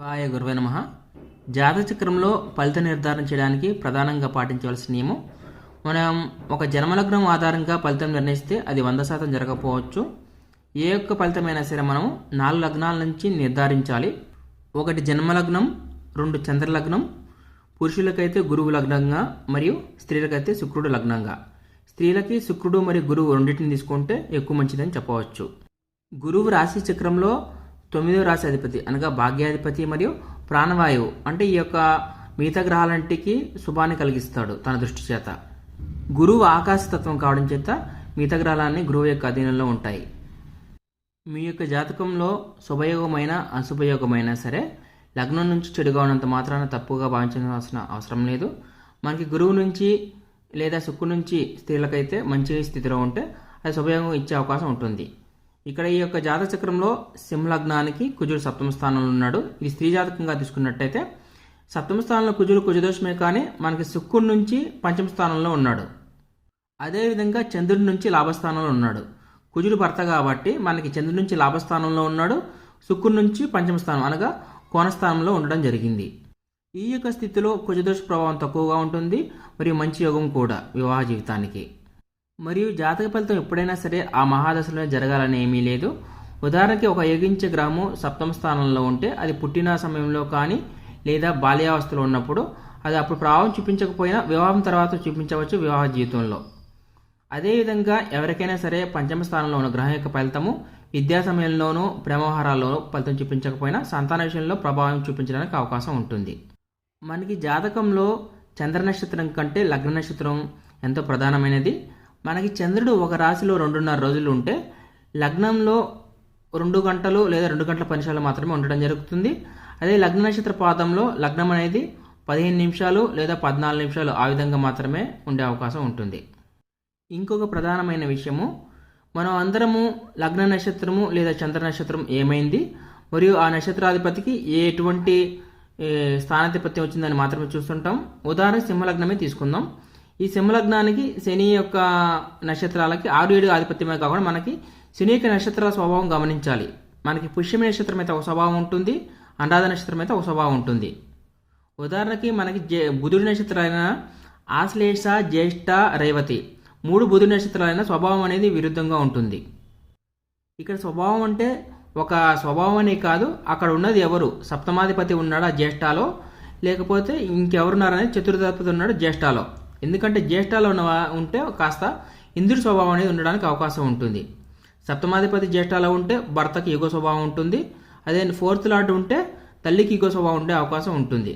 శివాయ గురువే నమ. జాతక చక్రంలో ఫలిత నిర్ధారణ చేయడానికి ప్రధానంగా పాటించవలసిన నియమం మనం ఒక జన్మలగ్నం ఆధారంగా ఫలితం నిర్ణయిస్తే అది వంద శాతం జరగకపోవచ్చు. ఏ యొక్క ఫలితమైనా సరే మనం నాలుగు లగ్నాల నుంచి నిర్ధారించాలి. ఒకటి జన్మలగ్నం రెండు చంద్రలగ్నం పురుషులకైతే గురువు లగ్నంగా మరియు స్త్రీలకైతే శుక్రుడు లగ్నంగా. స్త్రీలకి శుక్రుడు మరియు గురువు రెండింటిని తీసుకుంటే ఎక్కువ మంచిదని చెప్పవచ్చు. గురువు రాశి చక్రంలో తొమ్మిదో రాశి అధిపతి అనగా భాగ్యాధిపతి మరియు ప్రాణవాయువు అంటే ఈ యొక్క మిగతా గ్రహాలంటికి శుభాన్ని కలిగిస్తాడు తన దృష్టి చేత. గురువు ఆకాశతత్వం కావడం చేత మిగతా గ్రహాలన్నీ గురువు యొక్క అధీనంలో ఉంటాయి. మీ యొక్క జాతకంలో శుభయోగమైన అశుభయోగమైనా సరే లగ్నం నుంచి చెడుగా ఉన్నంత మాత్రాన తప్పుగా భావించాల్సిన అవసరం లేదు. మనకి గురువు నుంచి లేదా శుక్రు నుంచి స్త్రీలకైతే మంచి స్థితిలో ఉంటే అది శుభయోగం ఇచ్చే అవకాశం ఉంటుంది. ఇక్కడ ఈ యొక్క జాతక చక్రంలో సింహలగ్నానికి కుజుడు సప్తమ స్థానంలో ఉన్నాడు. ఇది స్త్రీ జాతకంగా తీసుకున్నట్టయితే సప్తమ స్థానంలో కుజుడు కుజదోషమే కానీ మనకి శుక్రుడి నుంచి పంచమ స్థానంలో ఉన్నాడు. అదేవిధంగా చంద్రుడి నుంచి లాభస్థానంలో ఉన్నాడు. కుజుడు భర్త కాబట్టి మనకి చంద్రుడి నుంచి లాభస్థానంలో ఉన్నాడు. శుక్రుడి నుంచి పంచమ స్థానం అనగా కోణస్థానంలో ఉండడం జరిగింది. ఈ యొక్క స్థితిలో కుజదోష ప్రభావం తక్కువగా ఉంటుంది. మరియు మంచి యోగం కూడా వివాహ జీవితానికి. మరియు జాతక ఫలితం ఎప్పుడైనా సరే ఆ మహాదశలో జరగాలని ఏమీ లేదు. ఉదాహరణకి ఒక యోగించే గ్రహము సప్తమ స్థానంలో ఉంటే అది పుట్టిన సమయంలో కానీ లేదా బాల్యావస్థలో ఉన్నప్పుడు అది అప్పుడు ప్రభావం చూపించకపోయినా వివాహం తర్వాత చూపించవచ్చు వివాహ జీవితంలో. అదేవిధంగా ఎవరికైనా సరే పంచమ స్థానంలో ఉన్న గ్రహం యొక్క ఫలితము విద్యా సమయంలోనూ ప్రేమవహారాల్లోనూ ఫలితం చూపించకపోయినా సంతాన విషయంలో ప్రభావం చూపించడానికి అవకాశం ఉంటుంది. మనకి జాతకంలో చంద్ర నక్షత్రం కంటే లగ్న నక్షత్రం ఎంతో ప్రధానమైనది. మనకి చంద్రుడు ఒక రాశిలో రెండున్నర రోజులు ఉంటే లగ్నంలో రెండు గంటలు లేదా రెండు గంటల పనిషాలు మాత్రమే ఉండడం జరుగుతుంది. అదే లగ్న నక్షత్ర పాదంలో లగ్నం అనేది పదిహేను నిమిషాలు లేదా పద్నాలుగు నిమిషాలు ఆ విధంగా మాత్రమే ఉండే అవకాశం ఉంటుంది. ఇంకొక ప్రధానమైన విషయము మనం అందరము లగ్న నక్షత్రము లేదా చంద్ర నక్షత్రం ఏమైంది? మరియు ఆ నక్షత్రాధిపతికి ఎటువంటి ఏ, స్థానాధిపత్యం వచ్చిందని మాత్రమే చూస్తుంటాం. ఉదాహరణ సింహలగ్నమే తీసుకుందాం. ఈ సింహలగ్నానికి శని యొక్క నక్షత్రాలకి ఆరు ఏడు ఆధిపత్యమే కాకుండా మనకి శని యొక్క నక్షత్రాల స్వభావం గమనించాలి. మనకి పుష్యమి నక్షత్రం అయితే ఒక స్వభావం ఉంటుంది అనురాధ నక్షత్రం అయితే ఒక స్వభావం ఉంటుంది. ఉదాహరణకి మనకి జే బుధుడి నక్షత్రాలైన ఆశ్లేష జ్యేష్ఠ రేవతి మూడు బుధుడి నక్షత్రాలైన స్వభావం అనేది విరుద్ధంగా ఉంటుంది. ఇక్కడ స్వభావం అంటే ఒక స్వభావం అనే కాదు అక్కడ ఉన్నది ఎవరు? సప్తమాధిపతి ఉన్నాడా? జ్యేష్ఠాలో. లేకపోతే ఇంకెవరున్నారనేది చతుర్థాధిపతి ఉన్నాడు జ్యేష్ఠాలో. ఎందుకంటే జ్యేష్ఠాలో ఉన్న ఉంటే కాస్త ఇంద్రుడి స్వభావం అనేది ఉండడానికి అవకాశం ఉంటుంది. సప్తమాధిపతి జ్యేష్ఠాలో ఉంటే భర్తకి యుగ స్వభావం ఉంటుంది. అదే ఫోర్త్ లార్డ్ ఉంటే తల్లికి యుగ స్వభావం ఉండే అవకాశం ఉంటుంది.